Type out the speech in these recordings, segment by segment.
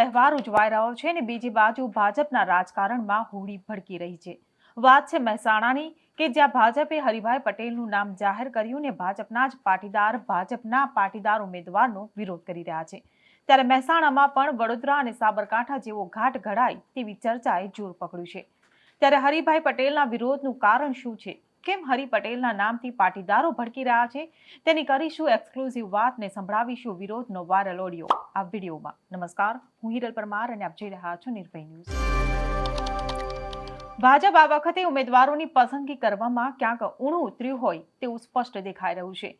તહેવાર ઉજવાઈ રહ્યો છે અને બીજી બાજુ ભાજપના રાજકારણમાં હોળી ભડકી રહી છે. વાત છે મહેસાણાની કે જ્યાં ભાજપે હરિભાઈ પટેલનું નામ જાહેર કર્યું ને ભાજપના જ પાટીદાર ભાજપના પાટીદાર ઉમેદવારનો વિરોધ કરી રહ્યા છે. ત્યારે મહેસાણામાં પણ વડોદરા અને સાબરકાંઠા જેવો ઘાટ ઘડાય તેવી ચર્ચાએ જોર પકડ્યું છે. ત્યારે હરિભાઈ પટેલના વિરોધનું કારણ શું છે? કેમ હરિ પટેલના નામથી પાટીદારો ભડકી રહ્યા છે? તેની કરીશું એક્સક્લુઝિવ વાત ને સંભળાવીશું વિરોધનો વાયરલ ઓડિયો. આ વિડીયોમાં નમસ્કાર, હું હિરલ પરમાર અને આપ જોઈ રહ્યા છો નિર્ભય ન્યૂઝ. ભાજપ આ વખતે ઉમેદવારોની પસંદગી કરવામાં ક્યાંક ઊણું ઉતર્યું હોય તેવું સ્પષ્ટ દેખાઈ રહ્યું છે.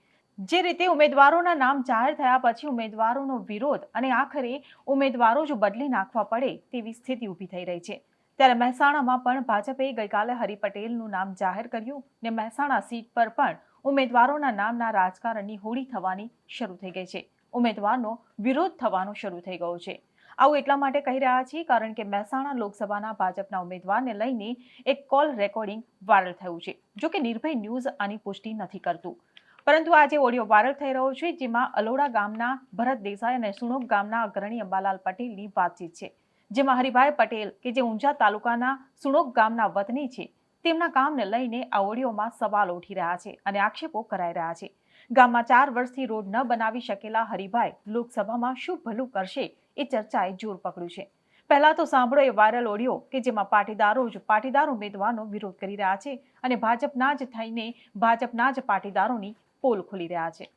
જે રીતે ઉમેદવારોના નામ જાહેર થયા પછી ઉમેદવારોનો વિરોધ અને આખરે ઉમેદવારો જો બદલી નાખવા પડે તેવી સ્થિતિ ઊભી થઈ રહી છે. ત્યારે મહેસાણામાં પણ ભાજપે ગઈકાલે હરિ પટેલનું નામ જાહેર કર્યું ને મહેસાણા સીટ પર પણ ઉમેદવારોના નામના રાજકારણની હોળી થવાની શરૂ થઈ ગઈ છે. ઉમેદવારનો વિરોધ થવાનો શરૂ થઈ ગયો છે. આવું એટલા માટે કહી રહ્યા છીએ કારણ કે મહેસાણા લોકસભાના ભાજપના ઉમેદવારને લઈને એક કોલ રેકોર્ડિંગ વાયરલ થયું છે, જો કે નિર્ભય ન્યૂઝ આની પુષ્ટિ નથી કરતું. પરંતુ આજે ઓડિયો વાયરલ થઈ રહ્યો છે, જેમાં અલોડા ગામના ભરત દેસાઈ અને સુણોક ગામના અગ્રણી અંબાલાલ પટેલની વાતચીત છે. જેમાં હરિભાઈ પટેલ કે જે ઊંઝા તાલુકાના સુણોક ગામના વતની છે તેમના કામને લઈને આ ઓડિયોમાં સવાલ ઉઠી રહ્યા છે અને આક્ષેપો કરાઈ રહ્યા છે. ગામમાં ચાર વર્ષથી રોડ ન બનાવી શકેલા હરિભાઈ લોકસભામાં શું ભલું કરશે એ ચર્ચાએ જોર પકડ્યું છે. પહેલા તો સાંભળો એ વાયરલ ઓડિયો કે જેમાં પાટીદારો જ પાટીદાર ઉમેદવારનો વિરોધ કરી રહ્યા છે અને ભાજપના જ થઈને ભાજપના જ પાટીદારોની પોલ ખોલી રહ્યા છે.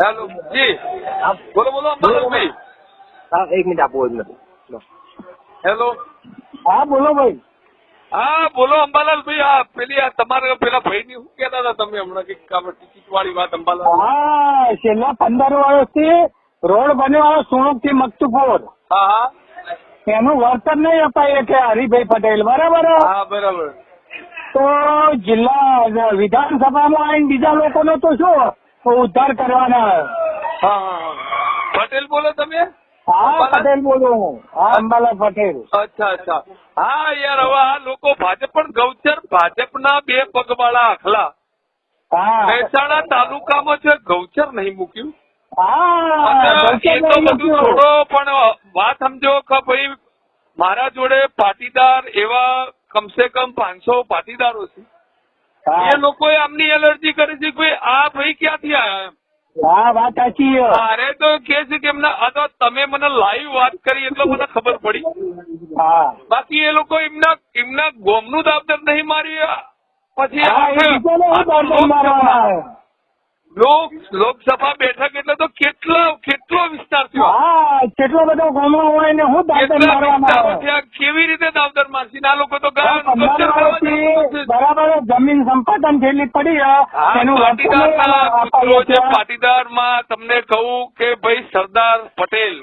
હેલો જી. બોલો બોલો એક મિનિટ આપો એક મિનિટ. હેલો હા બોલો ભાઈ. હા બોલો અંબાલાલભાઈ આ પેલી આ તમારા પેલા ભાઈની શું કેતા હતા તમે હમણાં કંઈક ટિકિટ વાળી વાત અંબાલાલ? હા છેલ્લા પંદર વર્ષથી રોડ બન્યો સુણુકથી મકતુપુર હા હા. એનું વર્તન નહીં અપાય કે હરિભાઈ પટેલ બરાબર? હા બરાબર. તો જિલ્લા વિધાનસભામાં આવીને બીજા લોકોનો તો શું? ઉદ્ધાર કરવાના. પટેલ બોલો તમે? હા પટેલ બોલું હું. હા અંબાલાલ પટેલ. અચ્છા અચ્છા. હા યાર હવે આ લોકો ભાજપ પણ ગૌચર ભાજપના બે પગવાળા આખલા. મહેસાણા તાલુકામાં છે ગૌચર નહીં મૂક્યું. હા એ તો બધું છોડો પણ વાત સમજો કે ભાઈ મારા જોડે પાટીદાર એવા કમસે કમ પાંચસો પાટીદારો છે. એ લોકોએ આમની એલર્જી કરી છે કે ભાઈ આ ભાઈ ક્યાંથી આવ્યા એમ? હા વાત સાચી અરે તો કે છે કે એમના તો તમે મને લાઈવ વાત કરી એટલે મને ખબર પડી. હા. બાકી એ લોકો એમના એમના ગોમનું દાબદર નહીં મારી પછી લોકસભા. લોક લોકસભા બેઠક એટલે તો કેટલો કેટલો વિસ્તાર થયો? હા કેટલો બધો ગામડો હોય ને હું દાંતર કેટલા સંપાદન થયેલી પડી એનું નહીં છે. પાટીદારમાં તમને કહું કે ભાઈ સરદાર પટેલ.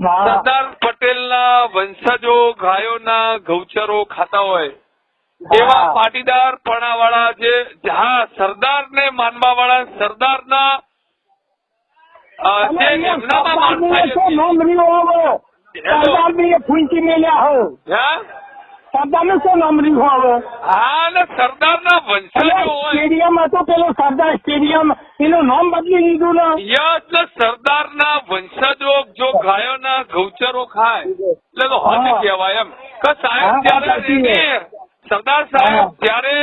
સરદાર પટેલના વંશજો ગાયોના ગૌચરો ખાતા હોય એવા. પાટીદાર પણાવાળા જે હા સરદારને માનવા વાળા સરદારના ના જે અને એમનામાં માન સરદારની નોંધણીઓ આવે? ફૂંચી મેલ્યા હોય. હા ને શું નોંધણી હવે? હા ને સરદાર ના વંશજો સ્ટેડિયમ હતું પેલું સરદાર સ્ટેડિયમ એનું નામ બદલી દીધું ને. એટલે સરદાર ના વંશજો જો ગાયોના ગૌચરો ખાય એટલે તો હદ કહેવાય એમ. કે સાહેબ ત્યારે સરદાર સાહેબ ત્યારે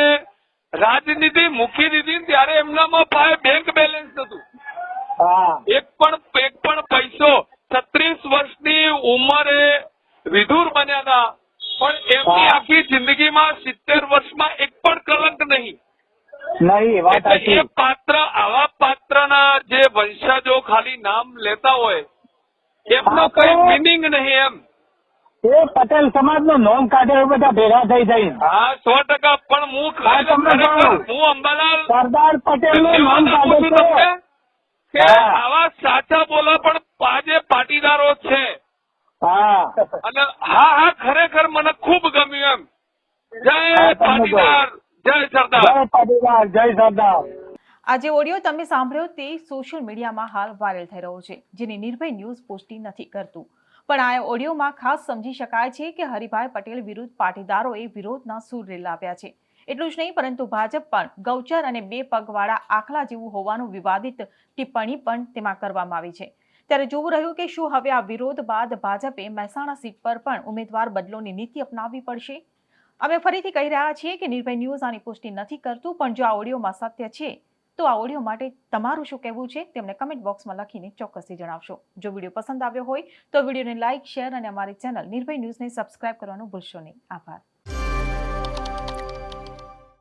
રાજનીતિ મૂકી દીધી ત્યારે એમનામાં પાસે બેંક બેલેન્સ હતું. હા. એક પણ એક પણ પૈસો છત્રીસ વર્ષની ઉંમરે વિધુર બન્યા હતા. પણ એમની આખી જિંદગીમાં સિત્તેર વર્ષમાં એક પણ કલંક નહીં. નહીં વાત એટલે સાચી. એ પાત્ર આવા પાત્રના જે વંશજો ખાલી નામ લેતા હોય એમનો કઈ મિનિંગ નહીં એમ. એ પટેલ સમાજનું નોમ કાઢે એ બધા ભેગા થઈ જાય હા સો ટકા પણ હું હા, અંબાલાલ સરદાર પટેલનું નામ કાઢે છે. કે આવા સાચા બોલા પણ આજે પાટીદારો છે. અને હા હા ખરેખર મને ખૂબ ગમ્યું એમ. જય પાટીદાર જય સરદાર. જય પાટીદાર જય સરદાર. આ જે ઓડિયો તમે સાંભળ્યો તે સોશિયલ મીડિયામાં હાલ વાયરલ થઈ રહ્યો છે જેની નિર્ભય ન્યૂઝ પુષ્ટિ નથી કરતું. પણ આ ઓડિયોમાં ખાસ સમજી શકાય છે કે હરિભાઈ પટેલ વિરુદ્ધ પાટીદારોએ વિરોધના સૂર રેલાવ્યા છે. એટલું જ નહીં પરંતુ ભાજપ પણ ગૌચર અને બે પગવાળા આખલા જેવું હોવાનું વિવાદિત ટિપ્પણી પણ તેમાં કરવામાં આવી છે. ત્યારે જોવું રહ્યું કે શું હવે આ વિરોધ બાદ ભાજપે મહેસાણા સીટ પર પણ ઉમેદવાર બદલોની નીતિ અપનાવવી પડશે. અમે ફરીથી કહી રહ્યા છીએ કે નિર્ભય ન્યૂઝ આની પુષ્ટિ નથી કરતું, પણ જો આ ઓડિયોમાં સત્ય છે, તો આ ઓડિયો માટે તમારું શું કહેવું છે તેમને કમેન્ટ બોક્સમાં લખીને ચોક્કસથી જણાવશો. જો વીડિયો પસંદ આવ્યો હોય તો વિડીયોને લાઇક શેર અને અમારી ચેનલ નિર્ભય ન્યૂઝને સબસ્ક્રાઇબ કરવાનું ભૂલશો નહીં. આભાર.